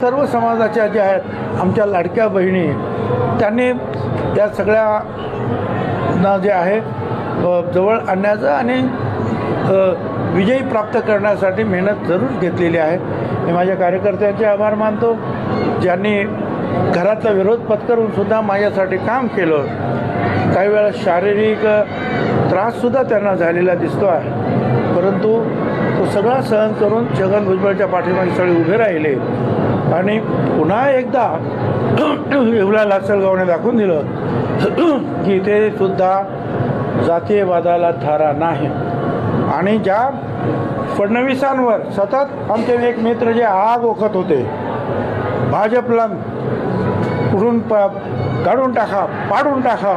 सर्व समाजाच्या ज्या आहेत आमच्या लाडक्या बहिणी त्यांनी त्या सगळ्या ना जे आहे जवळ आणण्याचं आणि विजयी प्राप्त करण्यासाठी मेहनत जरूर घेतलेली आहे. मी माझ्या कार्यकर्त्यांचे आभार मानतो. ज्यांनी घरातला विरोध पत्करून सुद्धा माझ्यासाठी काम केलं काही वेळा शारीरिक त्राससुद्धा त्यांना झालेला दिसतो आहे. परंतु तो सगळा सहन करून छगन भुजबळच्या पाठीमागे सगळे उभे राहिले. आणि पुन्हा एकदा येवला लासलगावने दाखवून दिलं की इथे सुद्धा जातीयवादाला थारा नाही. आणि ज्या फडणवीसांवर सतत आमचे एक मित्र जे आग ओखत होते भाजपला कुठून प काढून टाका पाडून टाका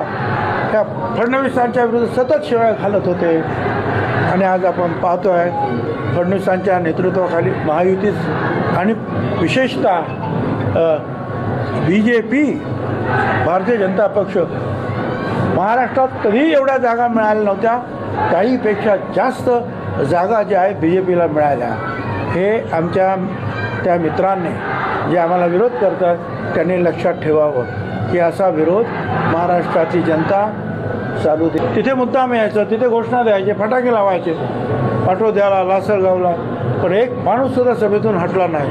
त्या फडणवीसांच्या विरुद्ध सतत शिवाय घालत होते. आणि आज आपण पाहतो आहे फडणवीसांच्या नेतृत्वाखाली महायुतीच आणि विशेषतः B J P Bharatiya Janata पक्ष. महाराष्ट्रात कधीही एवढ्या जागा मिळाल्या नव्हत्या. काहीपेक्षा जास्त जागा ज्या आहेत बी जे पीला मिळाल्या. हे आमच्या त्या मित्रांनी जे आम्हाला विरोध करतात त्यांनी लक्षात ठेवावं. की असा विरोध महाराष्ट्राची जनता चालू दे. तिथे मुद्दाम यायचं तिथे घोषणा द्यायचे फटाके लावायचे. पाठोद्याला लासलगावला. पण एक माणूससुद्धा सभेतून हटला नाही.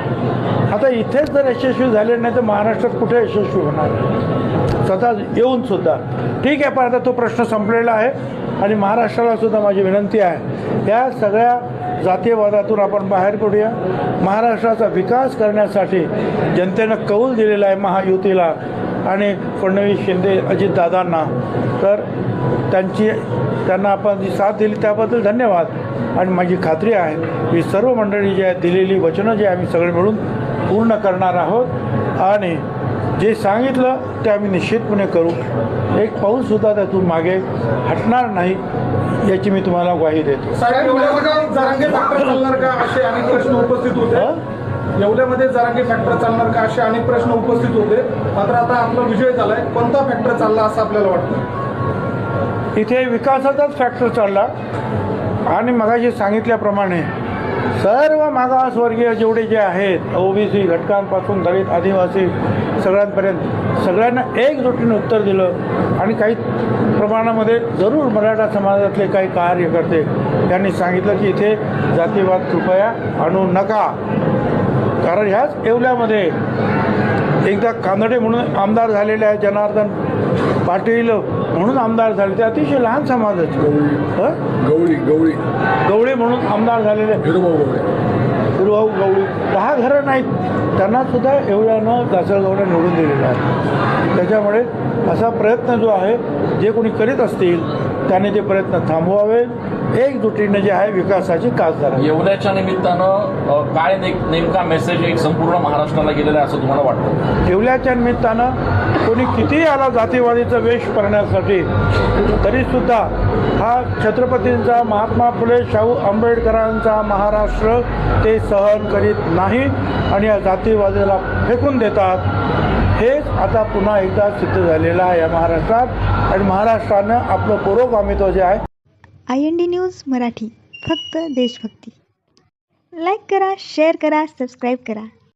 आता इथेच जर यशस्वी झाले नाही तर महाराष्ट्रात कुठे यशस्वी होणार? स्वतः येऊन सुद्धा. ठीक आहे पण आता तो प्रश्न संपलेला आहे आणि महाराष्ट्राला सुद्धा माझी विनंती आहे. या सगळ्या जातीयवादातून आपण बाहेर पडूया. महाराष्ट्राचा विकास करण्यासाठी जनतेनं कौल दिलेला आहे महायुतीला. आणि फडणवीस शिंदे अजितदादांना. तर त्यांची त्यांना आपण जी साथ दिली त्याबद्दल धन्यवाद. आणि माझी खात्री आहे की सर्व मंडळी जी आहेत दिलेली वचनं जी आम्ही सगळे मिळून पूर्ण करणार आहोत. आणि जे सांगितलं ते आम्ही निश्चितपणे करू. एक पाऊलसुद्धा त्यातून मागे हटणार नाही याची मी तुम्हाला ग्वाही देतो. उपस्थित होते. येवल्यामध्ये जरांगे फॅक्टर चालणार का असे अनेक प्रश्न उपस्थित होते. मात्र आता आपला विजय झालाय. कोणता फॅक्टर चालला असं आपल्याला वाटतं? इथे विकासाचाच फॅक्टर चालला. आणि मगाशी सांगितल्याप्रमाणे सर्व मागासवर्गीय जेवढे जे आहेत ओबीसी घटकांपासून दलित आदिवासी सगळ्यांपर्यंत सगळ्यांना एकजुटीने उत्तर दिलं. आणि काही प्रमाणामध्ये जरूर मराठा समाजातले काही कार्यकर्ते त्यांनी सांगितलं की इथे जातीवाद कृपया आणू नका. कारण ह्याच येवल्यामध्ये एकदा कानडे म्हणून आमदार झालेले आहे जनार्दन पाटील म्हणून आमदार झाले ते अतिशय लहान समाजाचे. हं? गवळी गवळी. गवळे म्हणून आमदार झालेले. हिरोभाऊ गवळी. गुरुभाऊ गवळी. दहा घरं नाहीत. त्यांना सुद्धा एवढ्यानं दासळगावने निवडून दिलेलं आहे त्याच्यामुळे असा प्रयत्न जो आहे जे कोणी करीत असतील त्याने ते प्रयत्न थांबवावे एकजुटीने जे आहे विकासाची कास धरावी. येवल्याच्या निमित्तानं काय नेमका मेसेज एक संपूर्ण महाराष्ट्राला गेलेला आहे असं तुम्हाला वाटतं? ठेवल्याच्या निमित्तानं कोणी कितीही आला जातीवादीचा वेश करण्यासाठी तरीसुद्धा हा छत्रपतींचा महात्मा फुले शाहू आंबेडकरांचा महाराष्ट्र ते सहन करीत नाही आणि या जातीवादाला फेकून देतात. हेच आता पुन्हा एकदा सिद्ध झालेलं आहे या महाराष्ट्रात. आणि महाराष्ट्रानं आपलं पुरोगामित्व जे आहे I N D news Marathi फक्त देशभक्ती. लाईक करा शेअर करा सबस्क्राईब करा.